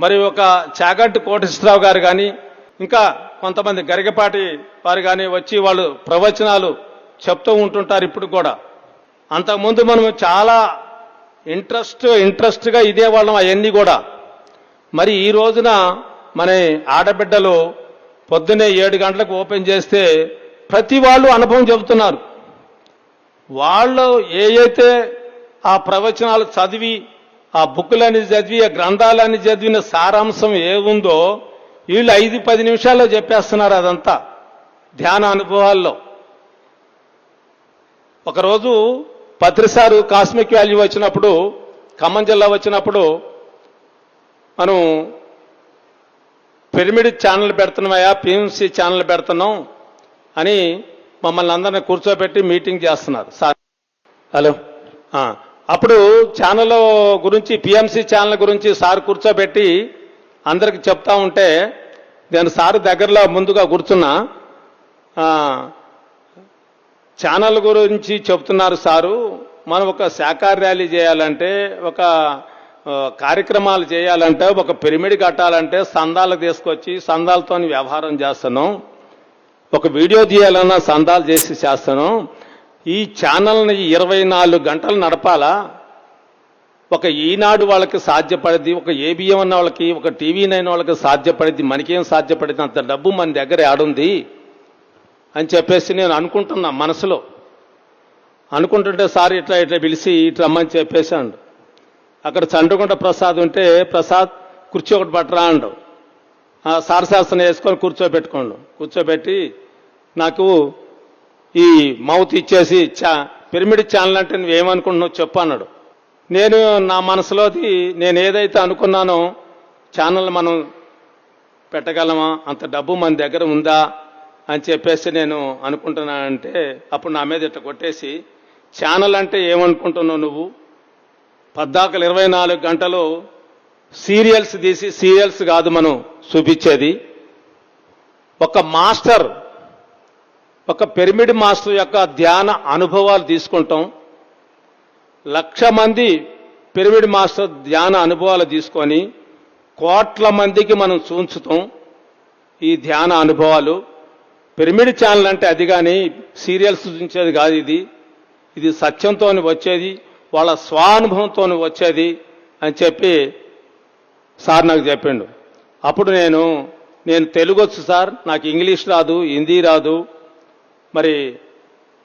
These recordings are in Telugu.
మరి ఒక చాగంటి కోటేశ్వరరావు గారు కానీ ఇంకా కొంతమంది గరిగపాటి వారు కానీ వచ్చి వాళ్ళు ప్రవచనాలు చెప్తూ ఉంటుంటారు ఇప్పుడు కూడా. అంతకుముందు మనం చాలా ఇంట్రెస్ట్ ఇంట్రెస్ట్గా ఇదే వాళ్ళం అవన్నీ కూడా. మరి ఈ రోజున మన ఆడబిడ్డలు పొద్దున్నే ఏడు గంటలకు ఓపెన్ చేస్తే ప్రతి వాళ్ళు అనుభవం చెబుతున్నారు. వాళ్ళు ఏ అయితే ఆ ప్రవచనాలు చదివి ఆ బుక్కులని చదివి ఆ గ్రంథాలని చదివిన సారాంశం ఏముందో వీళ్ళు ఐదు పది నిమిషాల్లో చెప్పేస్తున్నారు అదంతా ధ్యాన అనుభవాల్లో. ఒకరోజు పత్రిసారు కాస్మిక్ వాల్యూ వచ్చినప్పుడు ఖమ్మం జిల్లా వచ్చినప్పుడు మనం పిరమిడ్ ఛానల్ పెడుతున్నామయ్యా పిఎంసి ఛానల్ పెడుతున్నాం అని మమ్మల్ని అందరిని కూర్చోబెట్టి మీటింగ్ చేస్తున్నారు. సార్. హలో. అప్పుడు ఛానల్ గురించి పిఎంసి ఛానల్ గురించి సార్ కూర్చోబెట్టి అందరికి చెప్తా ఉంటే నేను సార్ దగ్గరలో ముందుగా కూర్చున్నా. ఛానల్ గురించి చెప్తున్నారు సారు. మనం ఒక శాఖాహార ర్యాలీ చేయాలంటే ఒక కార్యక్రమాలు చేయాలంటే ఒక పిరమిడ్ కట్టాలంటే సందాలు తీసుకొచ్చి సందాలతో వ్యవహారం చేస్తున్నాం. ఒక వీడియో తీయాలన్నా సందాలు చేసి చేస్తాను ఈ ఛానల్ని ఇరవై నాలుగు గంటలు నడపాలా? ఒక ఈనాడు వాళ్ళకి సాధ్యపడేది ఒక ఏబిఎం అన్న వాళ్ళకి ఒక టీవీ నైన్ వాళ్ళకి సాధ్యపడేది మనకేం సాధ్యపడేది అంత డబ్బు మన దగ్గర ఆడుంది అని చెప్పేసి నేను అనుకుంటున్నా మనసులో. అనుకుంటుంటే సార్ ఇట్లా ఇట్లా పిలిచి ఇట్లా రమ్మని చెప్పేశాడు అక్కడ చండ్రగుంట ప్రసాద్ ఉంటే ప్రసాద్ కుర్చీ ఒకటి పట్టరా అండు. ఆ సార్ వేసుకొని కూర్చోబెట్టుకోండు. కూర్చోబెట్టి నాకు ఈ మౌత్ ఇచ్చేసి చా పిరమిడ్ ఛానల్ అంటే నువ్వేమనుకుంటున్నావు చెప్పు అన్నాడు. నేను నా మనసులోది నేను ఏదైతే అనుకున్నానో ఛానల్ మనం పెట్టగలమా? అంత డబ్బు మన దగ్గర ఉందా? అని చెప్పేసి నేను అనుకుంటున్నానంటే అప్పుడు నా మీద ఇట్లా కొట్టేసి ఛానల్ అంటే ఏమనుకుంటున్నావు నువ్వు? పద్దాకలు ఇరవై నాలుగు గంటలు సీరియల్స్ తీసి సీరియల్స్ కాదు మనం చూపించేది. ఒక మాస్టర్ ఒక పిరమిడ్ మాస్టర్ యొక్క ధ్యాన అనుభవాలు తీసుకుంటాం. లక్ష మంది పిరమిడ్ మాస్టర్ ధ్యాన అనుభవాలు తీసుకొని కోట్ల మందికి మనం చూంచుతాం ఈ ధ్యాన అనుభవాలు. పిరమిడ్ ఛానల్ అంటే అది కానీ సీరియల్స్ చూపించేది కాదు ఇది. ఇది సత్యంతో వచ్చేది వాళ్ళ స్వానుభవంతో వచ్చేది అని చెప్పి సార్ నాకు చెప్పిండు. అప్పుడు నేను నేను తెలుగు వచ్చు సార్ నాకు ఇంగ్లీష్ రాదు హిందీ రాదు మరి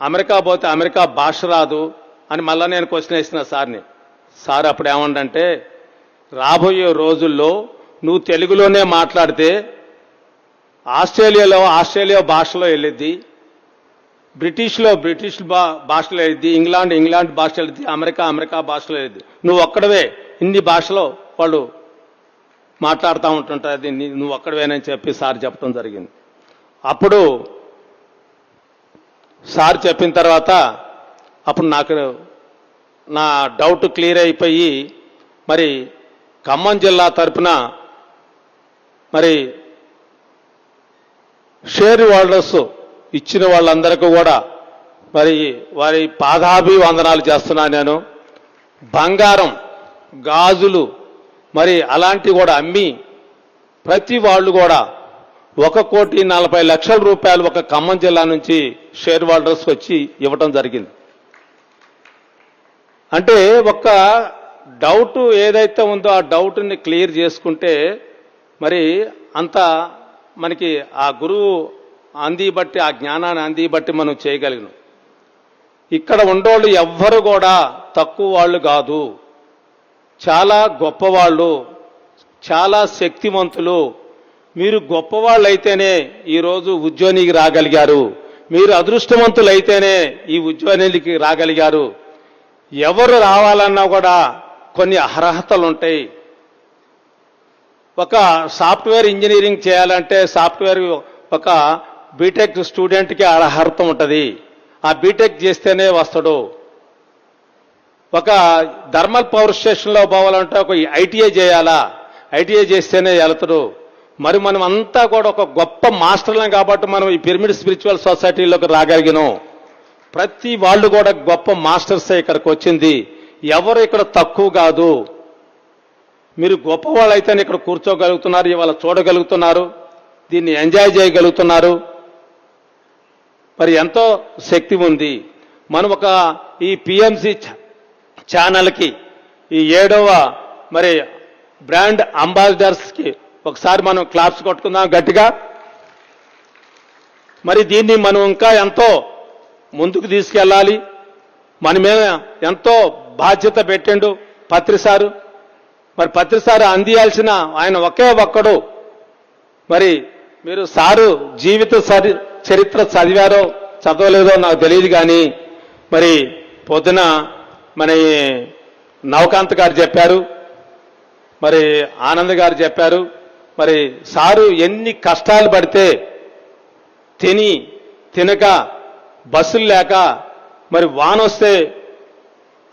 అమెరికా పోతే అమెరికా భాష రాదు అని మళ్ళీ నేను క్వశ్చన్ వేసిన సార్ని. సార్ అప్పుడు ఏమండంటే రాబోయే రోజుల్లో నువ్వు తెలుగులోనే మాట్లాడితే ఆస్ట్రేలియాలో ఆస్ట్రేలియా భాషలో వెళ్ళిద్ది బ్రిటిష్లో బ్రిటిష్ బా భాషలో వెళ్ళిద్ది ఇంగ్లాండ్ ఇంగ్లాండ్ భాషలో వెళ్ళిద్ది అమెరికా అమెరికా భాషలో వెళ్ళిద్ది. నువ్వు ఒక్కడవే. ఇన్ని భాషలో వాళ్ళు మాట్లాడుతూ ఉంటుంటుంది నువ్వు ఒక్కడవేనని చెప్పి సార్ చెప్పడం జరిగింది. అప్పుడు సార్ చెప్పిన తర్వాత అప్పుడు నాకు నా డౌట్ క్లియర్ అయిపోయి మరి ఖమ్మం జిల్లా తరఫున మరి షేర్ హోల్డర్స్ ఇచ్చిన వాళ్ళందరికీ కూడా మరి వారి పాదాభి వందనాలు చేస్తున్నాను నేను. బంగారం గాజులు మరి అలాంటివి కూడా అమ్మి ప్రతి వాళ్ళు కూడా ఒక కోటి నలభై లక్షల రూపాయలు ఒక ఖమ్మం జిల్లా నుంచి షేర్ హోల్డర్స్ వచ్చి ఇవ్వటం జరిగింది. అంటే ఒక డౌట్ ఏదైతే ఉందో ఆ డౌట్ని క్లియర్ చేసుకుంటే మరి అంత మనకి ఆ గురువు అంది బట్టి ఆ జ్ఞానాన్ని అంది బట్టి మనం చేయగలిగినాం. ఇక్కడ ఉండోళ్ళు ఎవ్వరు కూడా తక్కువ వాళ్ళు కాదు. చాలా గొప్పవాళ్ళు చాలా శక్తివంతులు మీరు గొప్పవాళ్ళైతేనే ఈరోజు ఉద్యోగికి రాగలిగారు. మీరు అదృష్టవంతులైతేనే ఈ ఉద్యోగానికి రాగలిగారు. ఎవరు రావాలన్నా కూడా కొన్ని అర్హతలు ఉంటాయి ఒక సాఫ్ట్వేర్ ఇంజనీరింగ్ చేయాలంటే సాఫ్ట్వేర్ ఒక బీటెక్ స్టూడెంట్కి అర్హత ఉంటుంది. ఆ బీటెక్ చేస్తేనే వస్తాడు. ఒక థర్మల్ పవర్ స్టేషన్లో పోవాలంటే ఒక ఐటీఐ చేయాలా? ఐటీఐ చేస్తేనే వెళతాడు. మరి మనం అంతా కూడా ఒక గొప్ప మాస్టర్లం కాబట్టి మనం ఈ పిరమిడ్ స్పిరిచువల్ సొసైటీలోకి రాగలిగినాం ప్రతి వాళ్ళు కూడా గొప్ప మాస్టర్సే ఇక్కడికి వచ్చింది. ఎవరు ఇక్కడ తక్కువ కాదు. మీరు గొప్పవాళ్ళు అయితేనే ఇక్కడ కూర్చోగలుగుతున్నారు ఇవాళ చూడగలుగుతున్నారు దీన్ని ఎంజాయ్ చేయగలుగుతున్నారు. మరి ఎంతో శక్తి ఉంది. మనం ఒక ఈ పిఎంసి ఛానల్కి ఈ ఏడవ మరి బ్రాండ్ అంబాసిడర్స్కి ఒకసారి మనం క్లాప్స్ కొట్టుకుందాం గట్టిగా. మరి దీన్ని మనం ఇంకా ఎంతో ముందుకు తీసుకెళ్ళాలి. మన మీద ఎంతో బాధ్యత పెట్టిండు పత్రిసారు మరి పత్రిసారు అందియాల్సిన ఆయన ఒకే ఒక్కడు. మరి మీరు సారు జీవిత చరిత్ర చదివారో చదవలేదో నాకు తెలియదు కానీ మరి పొద్దున మన నవకాంత్ గారు చెప్పారు. మరి ఆనంద్ గారు చెప్పారు. మరి సారు ఎన్ని కష్టాలు పడితే తిని తినక బస్సులు లేక మరి వాన వస్తే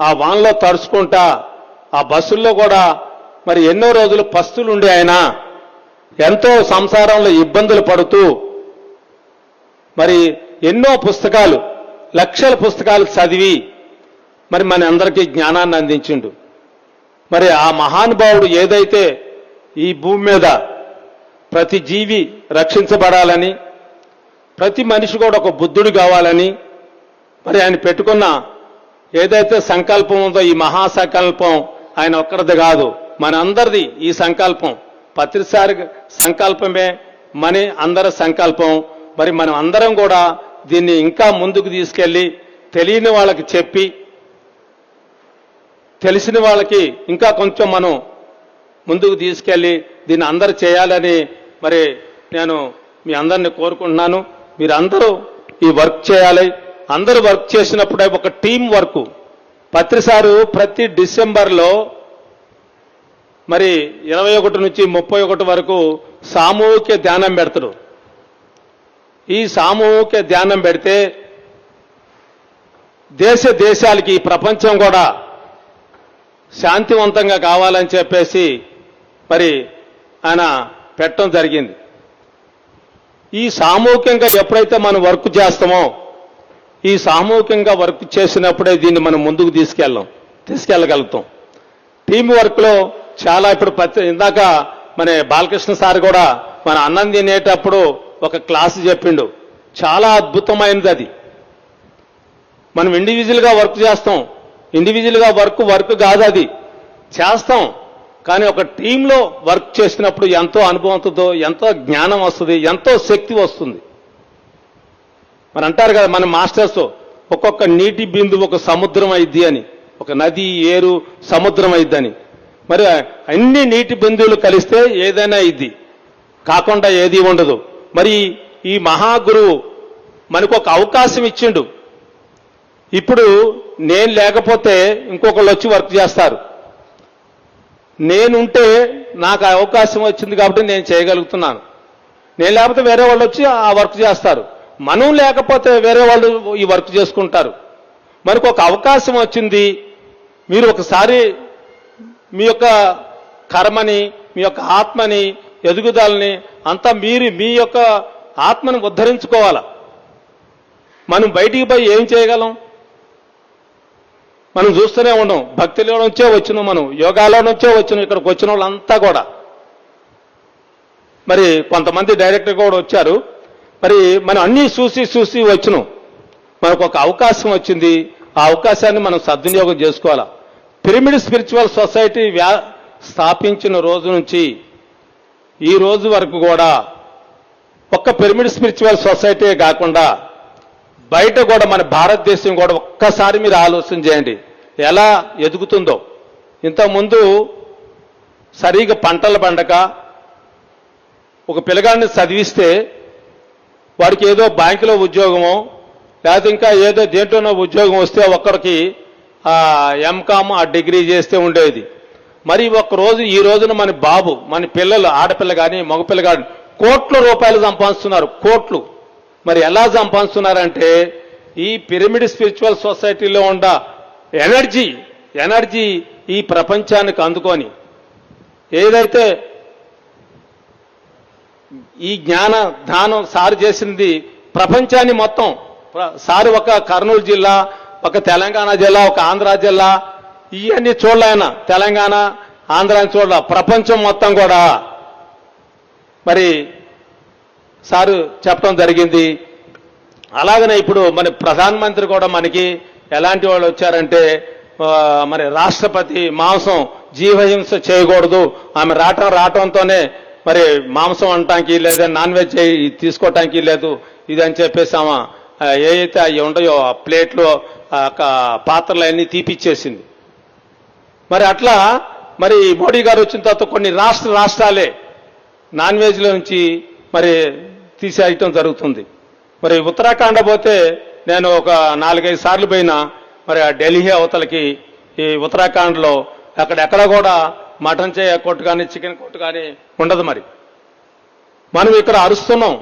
ఆ వానలో తడుచుకుంటా ఆ బస్సుల్లో కూడా మరి ఎన్నో రోజులు పస్తులు ఉండే ఆయన. ఎంతో సంసారంలో ఇబ్బందులు పడుతూ మరి ఎన్నో పుస్తకాలు లక్షల పుస్తకాలు చదివి మరి మన అందరికీ జ్ఞానాన్ని అందించిండు. మరి ఆ మహానుభావుడు ఏదైతే ఈ భూమి మీద ప్రతి జీవి రక్షించబడాలని ప్రతి మనిషి కూడా ఒక బుద్ధుడు కావాలని మరి ఆయన పెట్టుకున్న ఏదైతే సంకల్పం ఉందో ఈ మహా సంకల్పం ఆయన ఒక్కరిది కాదు మన అందరిది ఈ సంకల్పం. పత్రిసారి సంకల్పమే మన అందరి సంకల్పం. మరి మనం అందరం కూడా దీన్ని ఇంకా ముందుకు తీసుకెళ్ళి తెలియని వాళ్ళకి చెప్పి తెలిసిన వాళ్ళకి ఇంకా కొంచెం మనం ముందుకు తీసుకెళ్ళి దీన్ని అందరు చేయాలని మరి నేను మీ అందరిని కోరుకుంటున్నాను. మీరందరూ ఈ వర్క్ చేయాలి. అందరూ వర్క్ చేసినప్పుడే ఒక టీం వర్క్. పత్రిసారు ప్రతి డిసెంబర్లో మరి ఇరవై ఒకటి నుంచి ముప్పై ఒకటి వరకు సామూహిక ధ్యానం పెడతారు ఈ సామూహిక ధ్యానం పెడితే దేశ దేశాలకి ఈ ప్రపంచం కూడా శాంతివంతంగా కావాలని చెప్పేసి మరి ఆయన పెట్టడం జరిగింది. ఈ సామూహికంగా ఎప్పుడైతే మనం వర్క్ చేస్తామో ఈ సామూహికంగా వర్క్ చేసినప్పుడే దీన్ని మనం ముందుకు తీసుకెళ్ళాం తీసుకెళ్ళగలుగుతాం. టీం వర్క్లో చాలా ఇప్పుడు ప్రతి ఇందాక మన బాలకృష్ణ సార్ కూడా మన అన్నం తినేటప్పుడు ఒక క్లాస్ చెప్పిండు. చాలా అద్భుతమైనది అది. మనం ఇండివిజువల్గా వర్క్ చేస్తాం. ఇండివిజువల్గా వర్క్ వర్క్ కాదు అది. చేస్తాం. కానీ ఒక టీంలో వర్క్ చేసినప్పుడు ఎంతో అనుభవంతో ఎంతో జ్ఞానం వస్తుంది ఎంతో శక్తి వస్తుంది. మరి అంటారు కదా మన మాస్టర్స్ ఒక్కొక్క నీటి బిందు ఒక సముద్రం అయింది అని ఒక నది ఏరు సముద్రం అయిద్దని. మరి అన్ని నీటి బిందువులు కలిస్తే ఏదైనా ఇది కాకుండా ఏది ఉండదు. మరి ఈ మహాగురువు మనకు ఒక అవకాశం ఇచ్చిండు. ఇప్పుడు నేను లేకపోతే ఇంకొకళ్ళు వచ్చి వర్క్ చేస్తారు. నేనుంటే నాకు ఆ అవకాశం వచ్చింది కాబట్టి నేను చేయగలుగుతున్నాను. నేను లేకపోతే వేరే వాళ్ళు వచ్చి ఆ వర్క్ చేస్తారు. మనం లేకపోతే వేరే వాళ్ళు ఈ వర్క్ చేసుకుంటారు. మనకు ఒక అవకాశం వచ్చింది. మీరు ఒకసారి మీ యొక్క కర్మని మీ యొక్క ఆత్మని ఎదుగుదలని అంతా మీరు మీ యొక్క ఆత్మని ఉద్ధరించుకోవాలా? మనం బయటికి పోయి ఏం చేయగలం? మనం చూస్తూనే ఉన్నాం భక్తిలో నుంచే వచ్చినాం మనం యోగాలో నుంచే వచ్చినాం ఇక్కడికి వచ్చిన వాళ్ళంతా కూడా. మరి కొంతమంది డైరెక్టర్ కూడా వచ్చారు. మరి మనం అన్నీ చూసి చూసి వచ్చినాం. మనకు ఒక అవకాశం వచ్చింది. ఆ అవకాశాన్ని మనం సద్వినియోగం చేసుకోవాలా? పిరమిడ్ స్పిరిచువల్ సొసైటీ వ్యా స్థాపించిన రోజు నుంచి ఈ రోజు వరకు కూడా ఒక్క పిరమిడ్ స్పిరిచువల్ సొసైటీ కాకుండా బయట కూడా మన భారతదేశం కూడా ఒక్కసారి మీరు ఆలోచన చేయండి. ఎలా ఎదుగుతుందో. ఇంతకుముందు సరిగా పంటలు పండక ఒక పిల్లగాడిని చదివిస్తే వాడికి ఏదో బ్యాంకులో ఉద్యోగమో లేకపోతే ఇంకా ఏదో దేంట్లోనో ఉద్యోగం వస్తే ఒక్కరికి ఎంకామ్ ఆ డిగ్రీ చేస్తే ఉండేది. మరి ఒక రోజు ఈ రోజున మన బాబు మన పిల్లలు ఆడపిల్ల కానీ మగపిల్ల కానీ కోట్ల రూపాయలు సంపాదిస్తున్నారు. కోట్లు. మరి ఎలా సంపాదిస్తున్నారంటే ఈ పిరమిడ్ స్పిరిచువల్ సొసైటీలో ఉన్న ఎనర్జీ ఎనర్జీ ఈ ప్రపంచానికి అందుకొని. ఏదైతే ఈ జ్ఞాన దానం సారు చేసింది ప్రపంచాన్ని మొత్తం ప్ర- సారు ఒక కర్నూలు జిల్లా ఒక తెలంగాణ జిల్లా ఒక ఆంధ్ర జిల్లా ఇవన్నీ చూడలేన తెలంగాణ ఆంధ్రాని చూడాల. ప్రపంచం మొత్తం కూడా. మరి సారు చెప్పడం జరిగింది. అలాగనే ఇప్పుడు మన ప్రధానమంత్రి కూడా మనకి ఎలాంటి వాళ్ళు వచ్చారంటే మరి రాష్ట్రపతి మాంసం జీవహింస చేయకూడదు ఆమె రావటం రావటంతోనే మరి మాంసం అనటానికి లేదా నాన్ వెజ్ తీసుకోవటానికి లేదు ఇది అని చెప్పేసి ఆమె అవి ఉండయో ఆ ప్లేట్లు పాత్రలు అన్నీ తీపిచ్చేసింది. మరి అట్లా మరి మోడీ గారు వచ్చిన తర్వాత కొన్ని రాష్ట్ర రాష్ట్రాలే నాన్ వెజ్లో నుంచి మరి తీసేయటం జరుగుతుంది. మరి ఉత్తరాఖండ్ పోతే నేను ఒక నాలుగైదు సార్లు పోయినా మరి ఆ ఢిల్లీ అవతలకి ఈ ఉత్తరాఖండ్లో అక్కడెక్కడ కూడా మటన్ చేయ కొట్టు కానీ చికెన్ కొట్టు కానీ ఉండదు మరి. మనం ఇక్కడ అరుస్తున్నాం.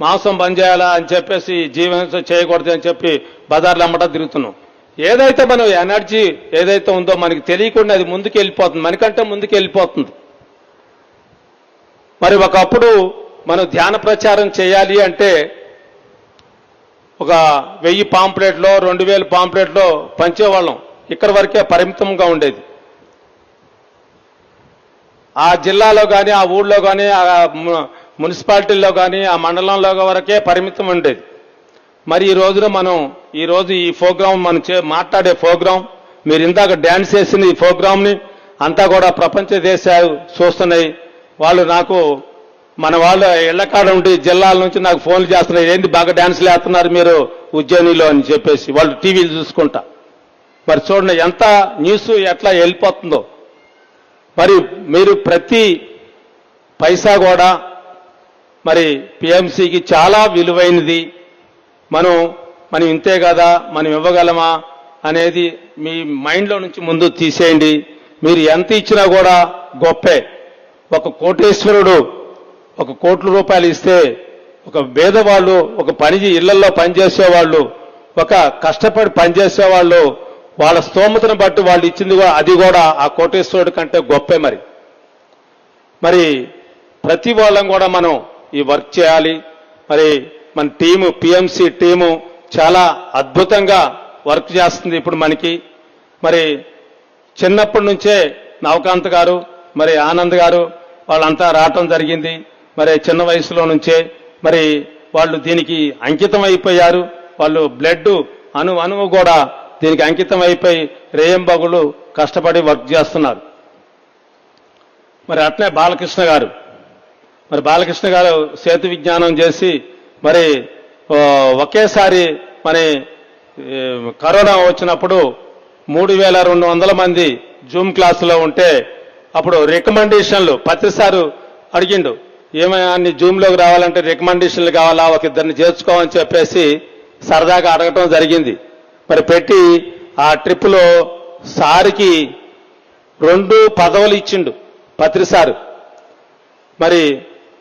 మాంసం బంద్ చేయాలా అని చెప్పేసి జీవహింస చేయకూడదు అని చెప్పి బజార్లు అమ్మటం తిరుగుతున్నాం. ఏదైతే మనం ఎనర్జీ ఏదైతే ఉందో మనకి తెలియకుండా అది ముందుకు వెళ్ళిపోతుంది మనకంటే ముందుకు వెళ్ళిపోతుంది మరి ఒకప్పుడు మనం ధ్యాన ప్రచారం చేయాలి అంటే ఒక వెయ్యి పాంప్లెట్లో రెండు వేల పాంప్లెట్లో పంచేవాళ్ళం. ఇక్కడ వరకే పరిమితంగా ఉండేది. ఆ జిల్లాలో కానీ ఆ ఊళ్ళో కానీ ఆ మున్సిపాలిటీల్లో కానీ ఆ మండలంలో వరకే పరిమితం ఉండేది. మరి ఈ రోజున మనం ఈ రోజు ఈ ప్రోగ్రాం మనం చే మాట్లాడే ప్రోగ్రాం మీరు ఇందాక డ్యాన్స్ చేసిన ఈ ప్రోగ్రామ్ని అంతా కూడా ప్రపంచ దేశాలు చూస్తున్నాయి. వాళ్ళు నాకు మన వాళ్ళు ఎళ్ళకాడ ఉండి జిల్లాల నుంచి నాకు ఫోన్లు చేస్తున్నారు. ఏంది బాగా డ్యాన్స్లు వేస్తున్నారు మీరు ఉజ్జయినిలో అని చెప్పేసి. వాళ్ళు టీవీలు చూసుకుంటా. మరి చూడండి ఎంత న్యూస్ ఎట్లా వెళ్ళిపోతుందో. మరి మీరు ప్రతి పైసా కూడా మరి పిఎంసికి చాలా విలువైనది. మనం మనం ఇంతే కదా మనం ఇవ్వగలమా అనేది మీ మైండ్లో నుంచి ముందు తీసేయండి. మీరు ఎంత ఇచ్చినా కూడా గొప్పే. ఒక కోటేశ్వరుడు ఒక కోట్ల రూపాయలు ఇస్తే ఒక పేదవాళ్ళు ఒక పని ఇళ్ళలో పనిచేసేవాళ్ళు ఒక కష్టపడి పనిచేసేవాళ్ళు వాళ్ళ స్తోమతను బట్టి వాళ్ళు ఇచ్చింది అది కూడా ఆ కోటేశ్వరుడి కంటే గొప్పే మరి. మరి ప్రతి వాళ్ళం కూడా మనం ఈ వర్క్ చేయాలి. మరి మన టీము పిఎంసి టీము చాలా అద్భుతంగా వర్క్ చేస్తుంది ఇప్పుడు మనకి. మరి చిన్నప్పటి నుంచే నవకాంత్ గారు మరి ఆనంద్ గారు వాళ్ళంతా రావటం జరిగింది. మరి చిన్న వయసులో నుంచే మరి వాళ్ళు దీనికి అంకితం అయిపోయారు వాళ్ళు బ్లడ్ అణు అణువు కూడా దీనికి అంకితం అయిపోయి రేయంబగులు కష్టపడి వర్క్ చేస్తున్నారు. మరి అట్లే బాలకృష్ణ గారు. మరి బాలకృష్ణ గారు సేతు విజ్ఞానం చేసి మరి ఒకేసారి మరి కరోనా వచ్చినప్పుడు మూడు వేల రెండు వందల మంది జూమ్ క్లాసులో ఉంటే అప్పుడు రికమెండేషన్లు ప్రతిసారి అడిగిండు. ఏమైనా అన్ని జూమ్లోకి రావాలంటే రికమెండేషన్లు కావాలా ఒక ఇద్దరిని చేర్చుకోమని చెప్పేసి సరదాగా అడగటం జరిగింది. మరి పెట్టి ఆ ట్రిప్లో సారికి రెండు పదవులు ఇచ్చిండు పత్రిసారు మరి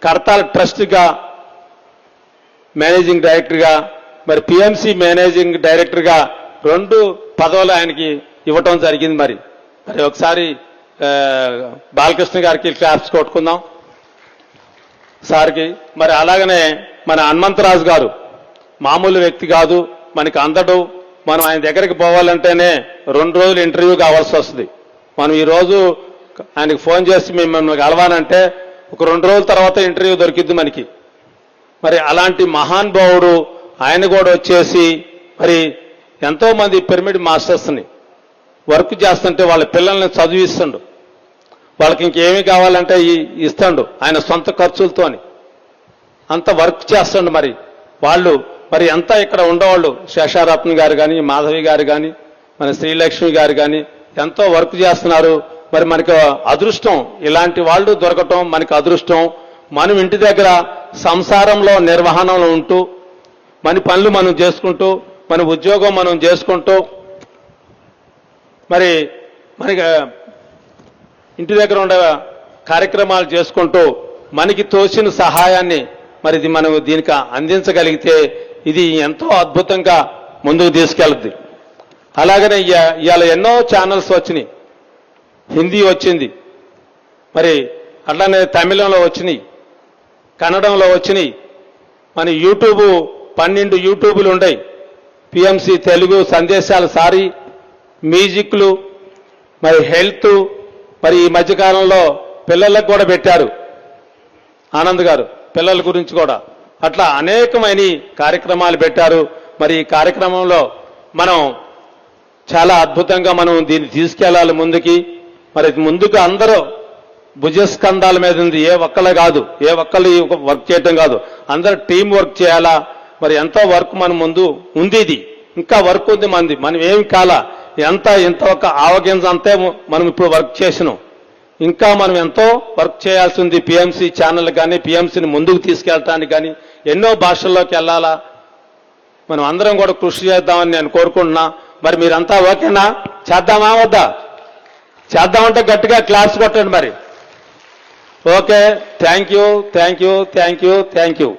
కడతాల ట్రస్ట్గా మేనేజింగ్ డైరెక్టర్గా మరి పిఎంసి మేనేజింగ్ డైరెక్టర్గా రెండు పదవులు ఆయనకి ఇవ్వటం జరిగింది మరి. మరి ఒకసారి బాలకృష్ణ గారికి క్లాప్స్ కొట్టుకుందాం. సార్కి. మరి అలాగనే మన హనుమంతరాజు గారు మామూలు వ్యక్తి కాదు మనకి అందడు. మనం ఆయన దగ్గరికి పోవాలంటేనే రెండు రోజులు ఇంటర్వ్యూ కావాల్సి వస్తుంది. మనం ఈ రోజు ఆయనకి ఫోన్ చేసి మిమ్మల్ని కలవాలంటే ఒక రెండు రోజుల తర్వాత ఇంటర్వ్యూ దొరికిద్ది మనకి. మరి అలాంటి మహానుభావుడు ఆయన కూడా వచ్చేసి మరి ఎంతోమంది పిరమిడ్ మాస్టర్స్ని వర్క్ చేస్తుంటే వాళ్ళ పిల్లల్ని చదివిస్తుండు. వాళ్ళకి ఇంకేమి కావాలంటే ఇస్తాడు ఆయన సొంత ఖర్చులతోని అంత వర్క్ చేస్తుండు మరి. వాళ్ళు మరి ఎంత ఇక్కడ ఉండేవాళ్ళు? శేషారత్న గారు కానీ మాధవి గారు కానీ మన శ్రీలక్ష్మి గారు కానీ ఎంతో వర్క్ చేస్తున్నారు. మరి మనకు అదృష్టం. ఇలాంటి వాళ్ళు దొరకటం మనకు అదృష్టం. మనం ఇంటి దగ్గర సంసారంలో నిర్వహణలో ఉంటూ మన పనులు మనం చేసుకుంటూ మన ఉద్యోగం మనం చేసుకుంటూ మరి మనకి ఇంటి దగ్గర ఉండే కార్యక్రమాలు చేసుకుంటూ మనకి తోచిన సహాయాన్ని మరి ఇది మనం దీనికి అందించగలిగితే ఇది ఎంతో అద్భుతంగా ముందుకు తీసుకెళ్తుంది. అలాగనే ఇవాళ ఎన్నో ఛానల్స్ వచ్చినాయి. హిందీ వచ్చింది. మరి అట్లానే తమిళంలో వచ్చినాయి. కన్నడంలో వచ్చినాయి. మన యూట్యూబ్ పన్నెండు యూట్యూబులు ఉన్నాయి పిఎంసి తెలుగు సందేశాలు సారీ మ్యూజిక్లు మరి హెల్త్ మరి ఈ మధ్యకాలంలో పిల్లలకు కూడా పెట్టారు. ఆనంద్ గారు పిల్లల గురించి కూడా. అట్లా అనేకమైన కార్యక్రమాలు పెట్టారు. మరి ఈ కార్యక్రమంలో మనం చాలా అద్భుతంగా మనం దీన్ని తీసుకెళ్ళాలి ముందుకి. మరి ముందుకు అందరూ భుజస్కంధాల మీద ఉంది. ఏ ఒక్కళ్ళే కాదు ఏ ఒక్కళ్ళు వర్క్ చేయటం కాదు. అందరూ టీం వర్క్ చేయాలా? మరి ఎంతో వర్క్ మన ముందు ఉంది ఇది. ఇంకా వర్క్ ఉంది మంది. మనం ఏం కాలా? ఎంత ఇంత ఒక ఆవగింజ అంతే మనం ఇప్పుడు వర్క్ చేసినాం. ఇంకా మనం ఎంతో వర్క్ చేయాల్సింది పిఎంసీ పిఎంసి ఛానల్ కానీ పిఎంసిని ముందుకు తీసుకెళ్ళటానికి కానీ ఎన్నో భాషల్లోకి వెళ్ళాలా? మనం అందరం కూడా కృషి చేద్దామని నేను కోరుకుంటున్నా. మరి మీరంతా ఓకేనా? చేద్దామా వద్దా? చేద్దామంటే గట్టిగా క్లాస్ కొట్టండి మరి. Okay thank you thank you thank you thank you.